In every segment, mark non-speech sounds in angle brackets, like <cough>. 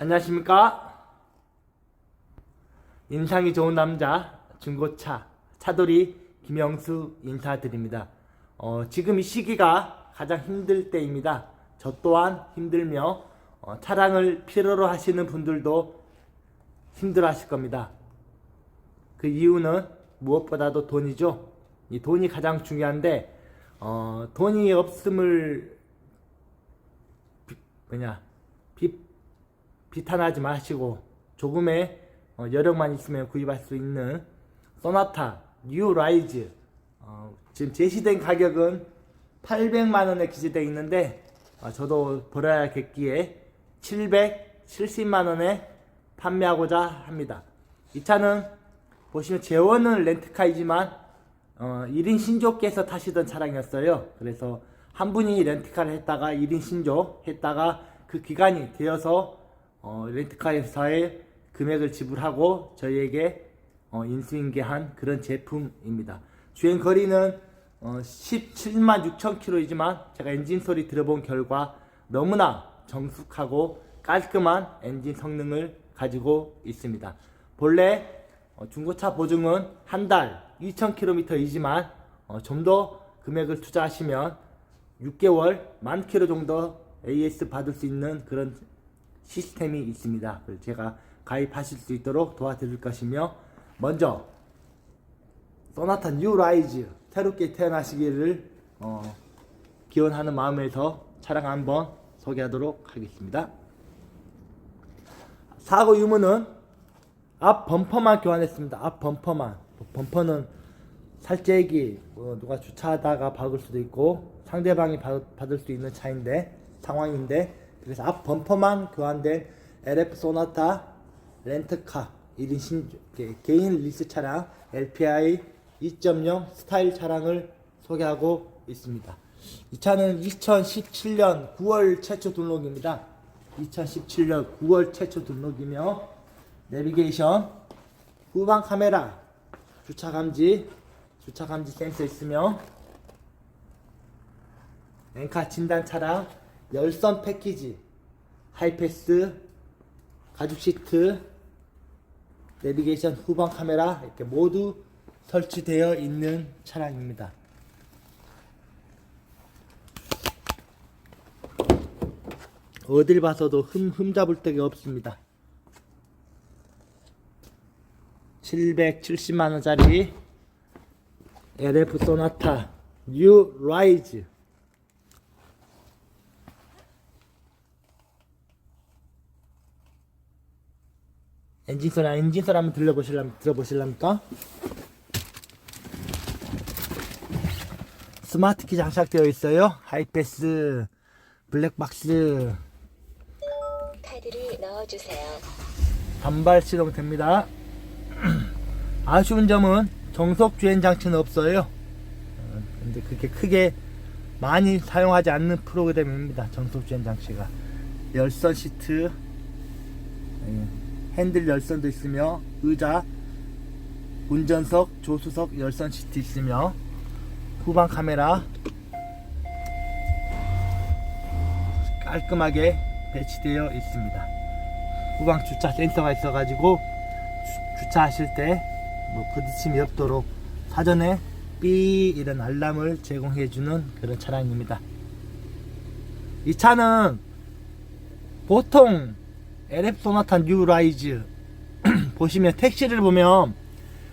안녕하십니까? 인상이 좋은 남자 중고차 차돌이 김영수 인사드립니다. 어, 지금 이 시기가 가장 힘들 때입니다. 저 또한 힘들며 어, 차량을 필요로 하시는 분들도 힘들어 하실 겁니다. 그 이유는 무엇보다도 돈이죠. 이 돈이 가장 중요한데 어, 돈이 없음을 비, 뭐냐 비, 비탄하지 마시고 조금의 어, 여력만 있으면 구입할 수 있는 소나타 뉴 라이즈 어, 지금 제시된 가격은 800만 원에 기재되어 있는데 어, 저도 벌어야겠기에 770만 원에 판매하고자 합니다. 이 차는 보시면 재원은 렌트카이지만 어, 1인 신조께서 타시던 차량이었어요. 그래서 한 분이 렌트카를 했다가 1인 신조 했다가 그 기간이 되어서 어, 렌트카 회사에 금액을 지불하고 저희에게 어, 인수인계한 그런 제품입니다. 주행 거리는 어, 17만 6천 킬로이지만 제가 엔진 소리 들어본 결과 너무나 정숙하고 깔끔한 엔진 성능을 가지고 있습니다. 본래 어, 중고차 보증은 한 달 2,000km이지만 어, 좀 더 금액을 투자하시면 6개월 만 킬로 정도 AS 받을 수 있는 그런 시스템이 있습니다. 제가 가입하실 수 있도록 도와드릴 것이며 먼저 소나타 뉴 라이즈 새롭게 태어나시기를 어, 기원하는 마음에서 차량 한번 소개하도록 하겠습니다. 사고 유무는 앞 범퍼만 교환했습니다. 앞 범퍼만. 범퍼는 살짝이 뭐 누가 주차하다가 박을 수도 있고 상대방이 받, 받을 수 있는 차인데 상황인데 그래서 앞 범퍼만 교환된 LF 소나타 렌트카 1인 신조 개- 개인 리스 차량 LPI 2.0 스타일 차량을 소개하고 있습니다. 이 차는 2017년 9월 최초 등록입니다. 2017년 9월 최초 등록이며 내비게이션, 후방 카메라, 주차 감지, 주차 감지 센서 있으며 엔카 진단 차량, 열선 패키지, 하이패스, 가죽 시트, 내비게이션 후방 카메라 이렇게 모두 설치되어 있는 차량입니다. 어딜 봐서도 흠, 흠 잡을 데가 없습니다. 770만원짜리 LF 소나타 뉴 라이즈 엔진 소리 엔진 소리 한번 들려보실랍 들어보실랍니까? 스마트 키 장착되어 있어요. 하이패스, 블랙박스, 카드를 넣어주세요. 단발 시동 됩니다. <clears throat> 아쉬운 점은 정속 주행 장치는 없어요. 어, 근데 그렇게 크게 많이 사용하지 않는 프로그램입니다. 정속 주행 장치가 열선 시트, 예, 핸들 열선도 있으며 의자, 운전석, 조수석 열선 시트 있으며 후방 카메라 깔끔하게 배치되어 있습니다. 후방 주차 센서가 있어가지고 주, 주차하실 때 뭐 부딪힘이 없도록 사전에 삐 이런 알람을 제공해주는 그런 차량입니다. 이 차는 보통 LF 소나타 뉴 라이즈 <clears throat> 보시면 택시를 보면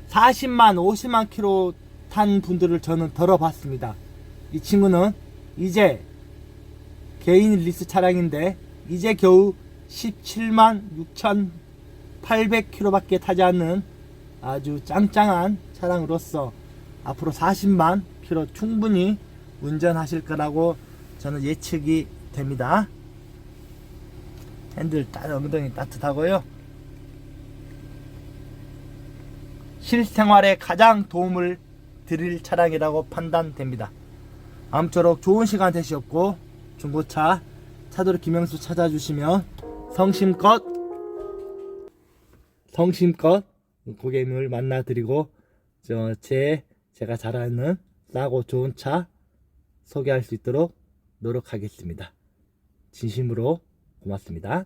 40만 50만 킬로 탄 분들을 저는 덜어봤습니다. 이 친구는 이제 개인 리스 차량인데 이제 겨우 17만 6,800km밖에 타지 않는 아주 짱짱한 차량으로서 앞으로 40만 km 충분히 운전하실 거라고 저는 예측이 됩니다. 핸들 따 엉덩이 따뜻하고요. 실생활에 가장 도움을 드릴 차량이라고 판단됩니다. 아무쪼록 좋은 시간 되셨고 중고차 차도로 김영수 찾아주시면 성심껏 성심껏 고객님을 만나드리고 저제 제가 잘 아는 싸고 좋은 차 소개할 수 있도록 노력하겠습니다. 진심으로 고맙습니다.